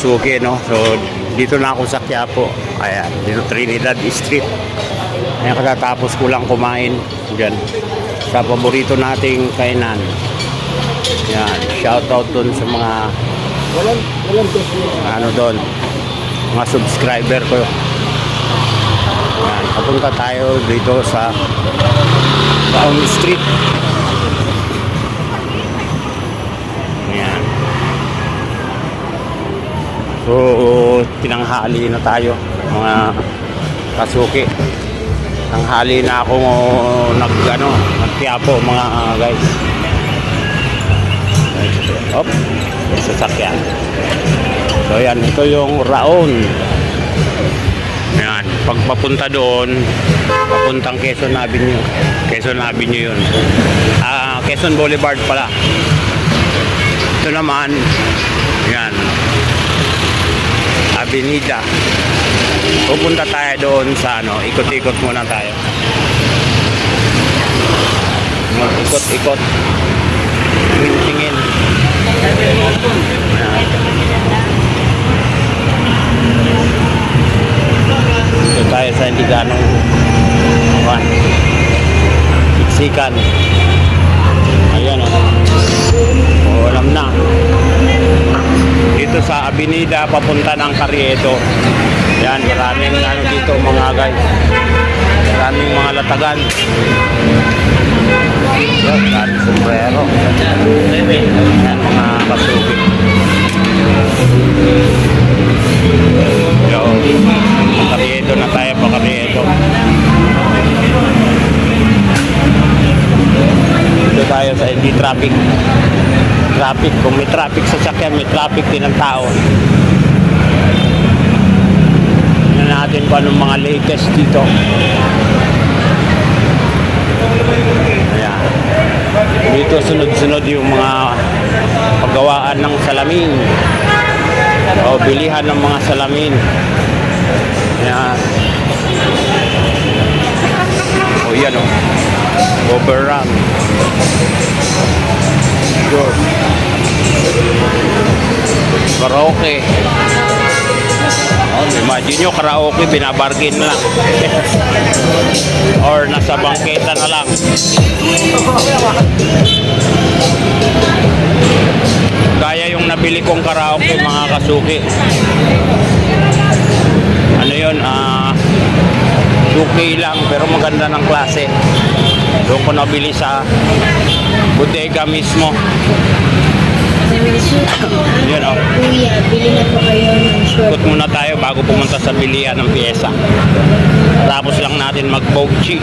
kasuki, no? So, dito na ako sa Quiapo. Ayan, dito Trinidad Street. Ayan, katatapos ko lang kumain dyan. Sa paborito nating kainan. Yan, shoutout dun sa mga ano doon, mga subscriber ko. Yan, papunta tayo dito sa Baon Street. So, tinanghali na tayo, mga kasuki. Tanghali na ako nag, ano, nagtiapo mga guys. Op, may sasakyan. So yan, ito yung Raon. Yan, pag papunta doon, papuntang Quezon Avenue. Quezon Avenue yun. Ah, Quezon Boulevard pala. Ito naman, yan, Avenida. Pupunta tayo doon sa ano, ikot-ikot muna tayo. Ikot-ikot. Tingin-tingin. Dito tayo sa hindi ganong kuwan. Siksikan. Ayan o. Oh. alam na. Dito sa Avenida papunta ng Carriedo. Yan, maraming ano dito mga guys. Maraming mga latagan. Yan, maraming sombrero. Yan, mga kasuki. Yo, Carriedo na tayo pa Carriedo. Dito tayo sa hindi traffic. Traffic. Kung may traffic sa sakyan, may traffic din ng tao. Tingnan natin kung anong mga latest dito. Ayan. Dito sunod-sunod yung mga paggawaan ng salamin. O bilihan ng mga salamin. Ayan. O yan o. Overrun. Sure. Karaoke. Oh, imagine nyo, karaoke, binabargain na lang. Or nasa bangketa na lang. Gaya yung nabili kong karaoke, mga kasuki. Ano yun, ah... 2K lang, pero maganda ng klase. Doon ko nabili sa bodega mismo. Yun oh. Kuya, bili na po kayo ng short. Ikot muna tayo bago pumunta sa bilihan ng pyesa. Tapos lang natin bili na.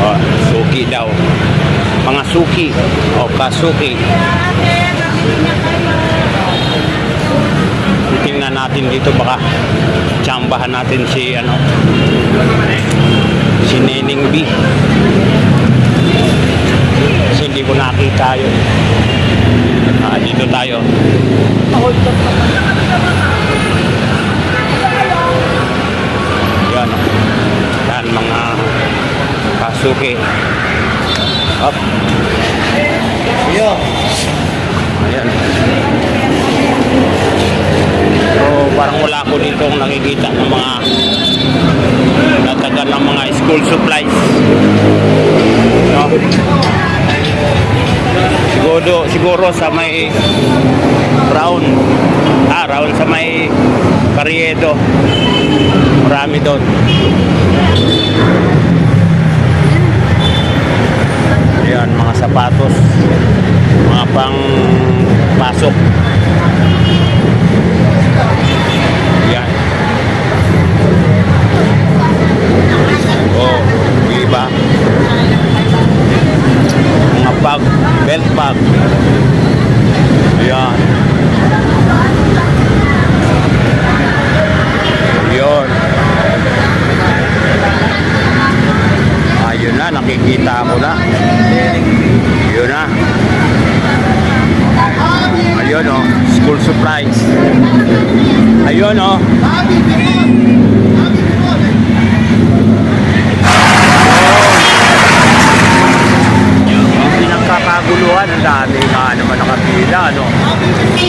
Oh, suki daw. Mga suki. O kasuki. Natin dito baka tsambahan natin si ano si Nening B. Kasi hindi ko nakita yun. Ah, dito tayo. Yan. Yan mga kasuki. Up. Kuya. Ayan. So, parang wala ko dito nakikita ng mga natagan ng mga school supplies. No? Siguro, siguro sa may round. Ah, round sa may Carriedo. Marami doon. Ayan, mga sapatos. Mga pang pasok. tombado.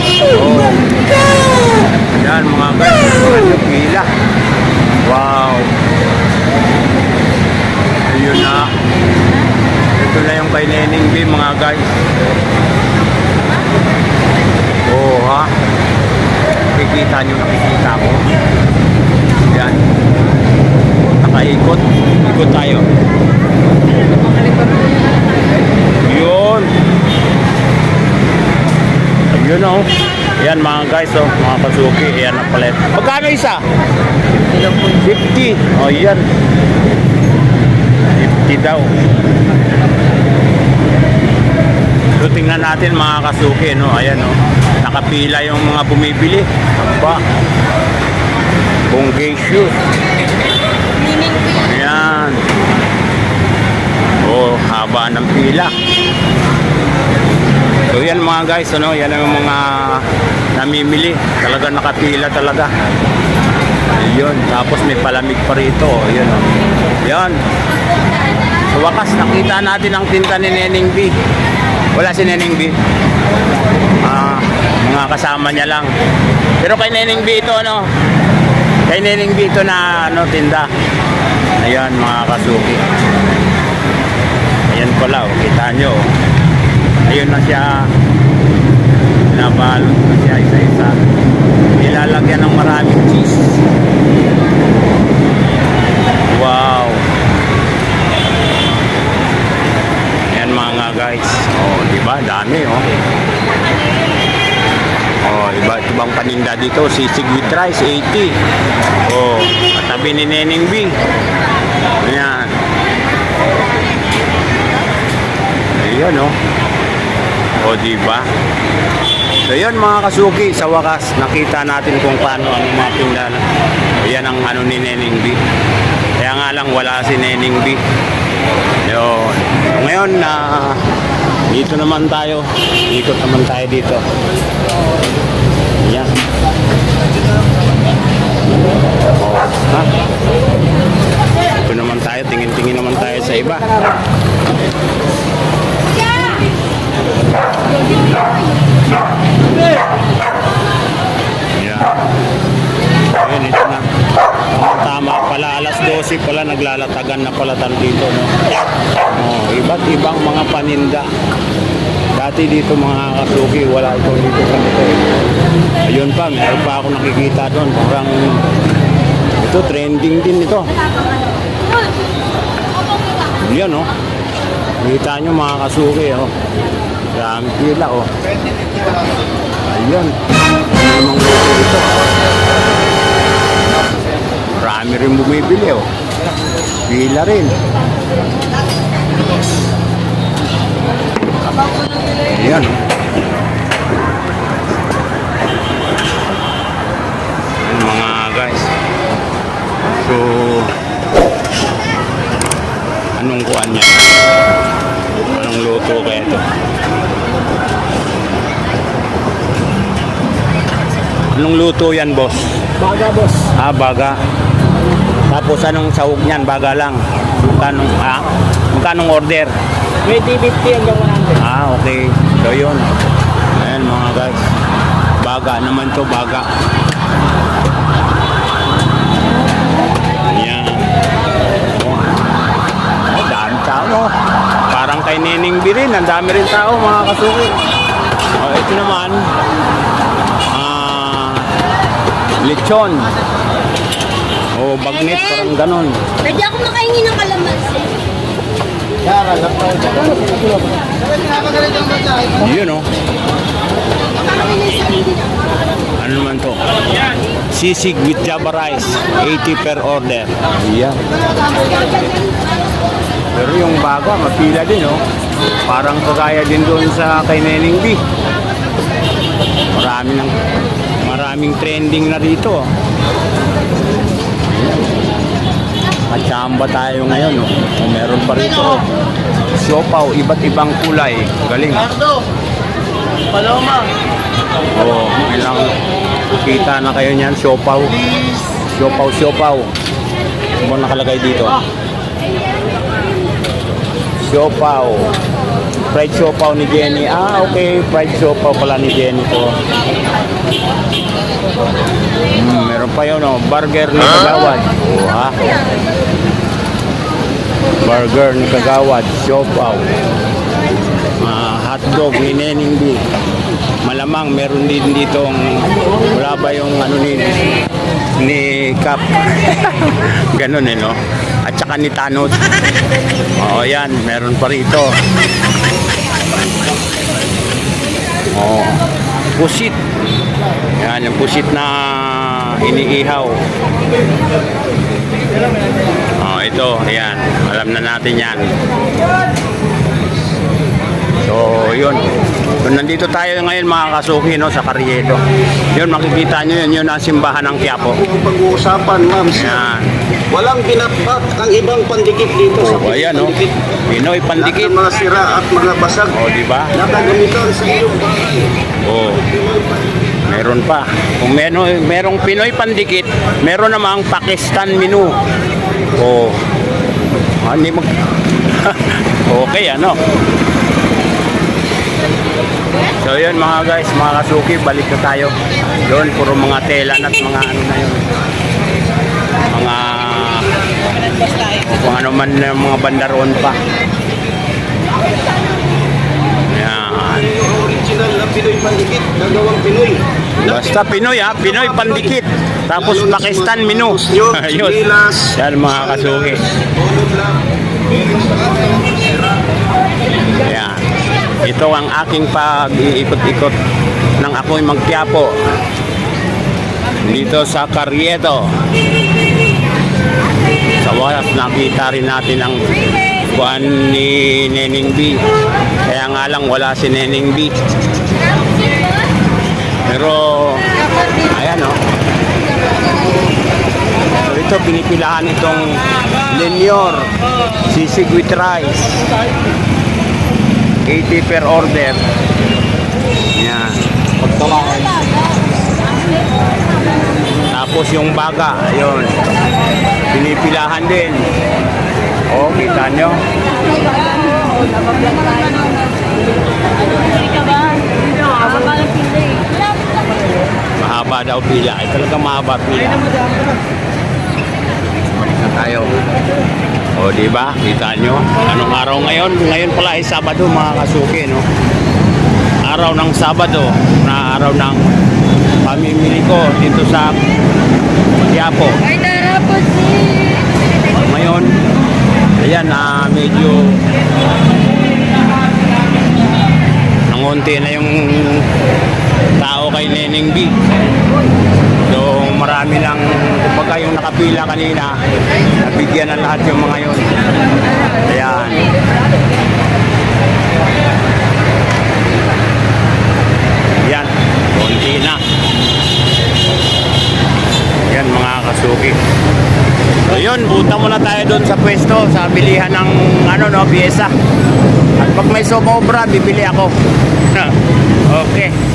Oh. Yan mga guys, mga chupila. Wow. Ayun na. Ito na yung kay Nening B mga guys. Oh ha. Kikita nyo nakikita ko. Yan. Nakaikot. Ikot tayo. Nakalimutan ko Yun oh. Yan mga guys oh, mga kasuki. Yan ang palet. Magkano isa? 50. Oh, yan. 50 daw. So tingnan natin mga kasuki, no? Ayan, no? Nakapila yung mga bumibili. Aba. Bonggay shoot. Ayan. Oh, haba ng pila. Mga guys, ano, yan ang mga namimili. Talaga nakapila talaga. Ayun, tapos may palamig pa rito. Ayun, oh. Yan. Sa wakas, nakita natin ang tinta ni Neneng B. Wala si Neneng B. Ah, mga kasama niya lang. Pero kay Neneng B ito, ano? Kay Neneng B ito na, ano, tinda. Ayan, mga kasuki. Ayan pala, oh. Kita nyo, oh. Ayun na siya. Pinabalot na siya isa-isa. Nilalagyan ng maraming cheese. Wow. Ayan mga guys. Oh, di ba? Dami oh. Oh, iba ibang paninda dito, sisig with rice 80. Oh, katabi ni Neneng B. Ayan. Ayan oh. O di ba? So yun mga kasuki, sa wakas nakita natin kung paano ang mga tindahan. Yan ang ano ni Neneng B. Kaya nga lang wala si Neneng B. Yun. Ngayon na dito naman tayo. Ikot naman tayo dito. Yan. Oh, ha? Dito naman tayo, tingin-tingin naman tayo sa iba. Yan. Ayun, ito na. Tama pala, alas 12 pala naglalatagan na pala tayo dito, no? Oh, iba't ibang mga paninda. Dati dito mga kasuki, wala ito dito sa ito. Ayun pa, meron pa ako nakikita doon. Parang ito, trending din ito. Yan, oh. Kita nyo mga kasuki, oh. Dami pila, oh. Ayun. Namang luto ito? Marami rin bumibili, oh. Pila rin. Ayan, oh. Mga guys. So, anong kuan niya? Anong luto kaya ito? Anong luto yan, boss? Baga, boss. Ah, baga. Tapos anong sahog niyan? Baga lang. Magkano, ah? Magkano order? 2050 hanggang 100. Ah, okay. So, yun. Ayan, mga guys. Baga naman to, baga. Ayan. Oh. Dami tao? Parang kay Neneng B rin. Ang dami rin tao, mga kasuki. Oh, ito naman. Lechon. Oh, bagnet, parang ganon. Pwede ako makahingi ng kalamansi. Yara, lapay. Yun, oh. Ano naman to? Sisig with java rice. 80 per order. Yan. Pero yung baga, mapila din, oh. Parang kagaya din doon sa kay Neneng B. Marami ng maraming trending na rito. oh. Kachamba tayo ngayon, oh. oh meron pa rito, oh. Siopaw, iba't ibang kulay. Galing. Paloma. Oo, oh, ilang kita na kayo niyan, siopaw. Siopaw, siopaw. Ano nakalagay dito? Siopaw. Fried siopaw ni Jenny. Ah, okay. Fried siopaw pala ni Jenny to. Hmm, meron pa yun, oh. Burger ni Kagawad. Oo, ha? Burger ni Kagawad. Siopaw. ah, hotdog ni Nening B. Malamang meron din dito wala ba yung ano ni ni Cap. Ganun eh no. At saka ni Thanos. Oo yan, meron pa rito. Oh, pusit. Yan, yung pusit na iniihaw. Oh, ito, ayan. Alam na natin yan. So, yun. So, nandito tayo ngayon mga kasuki no, sa Carriedo. Yun, makikita nyo yun, yun ang simbahan ng Quiapo. Pag-uusapan, ma'am, Yan. walang binatbat ang ibang pandikit dito sa O, ayan, oh. Pinoy Lahat pandikit. ng mga sira at mga basag O, di ba? nakagamitan sa iyong bahay. Oh. Meron pa. Kung meron, merong Pinoy pandikit, meron namang Pakistan menu. Oh. Ah, Hindi mag... okay, ano? So yun mga guys, mga kasuki, balik na tayo. Doon, puro mga tela at mga ano na yun. Mga... Kung ano man na mga bandaron pa. Yan. Original na Pinoy pandikit, nagawang Pinoy. Basta Pinoy ha, Pinoy pandikit. Tapos Pakistan menu. Ayun. Yan mga kasuki. Yan. Ito ang aking pag-iikot-ikot ng ako'y magtiyapo. Dito sa Carriedo. Sa waras nakita rin natin ang buwan ni Neneng B. Kaya nga lang wala si Neneng B. Pero, ayan o. So ito, pinipilahan itong Lenior sisig with rice. 80 per order. Yan. Pagtawakan. Tapos yung baga, yun. Pinipilahan din. O, kita nyo. Mahaba daw pila. Ay, talaga mahaba pila. Na tayo. O, di ba? Kita nyo? Anong araw ngayon? Ngayon pala ay Sabado, mga kasuki, no? Araw ng Sabado na araw ng pamimili ko dito sa Quiapo. Ay, tara po si... Ngayon, ayan na medyo nangunti na yung tao kay Neneng B. So marami lang, kumbaga yung nakapila kanina, nabigyan na lahat yung mga yun. Ayan. Yan, konti na. Yan mga kasuki. So yun, buta muna tayo doon sa bilihan ng ano no, pyesa. At pag may sumobra, bibili ako. okay.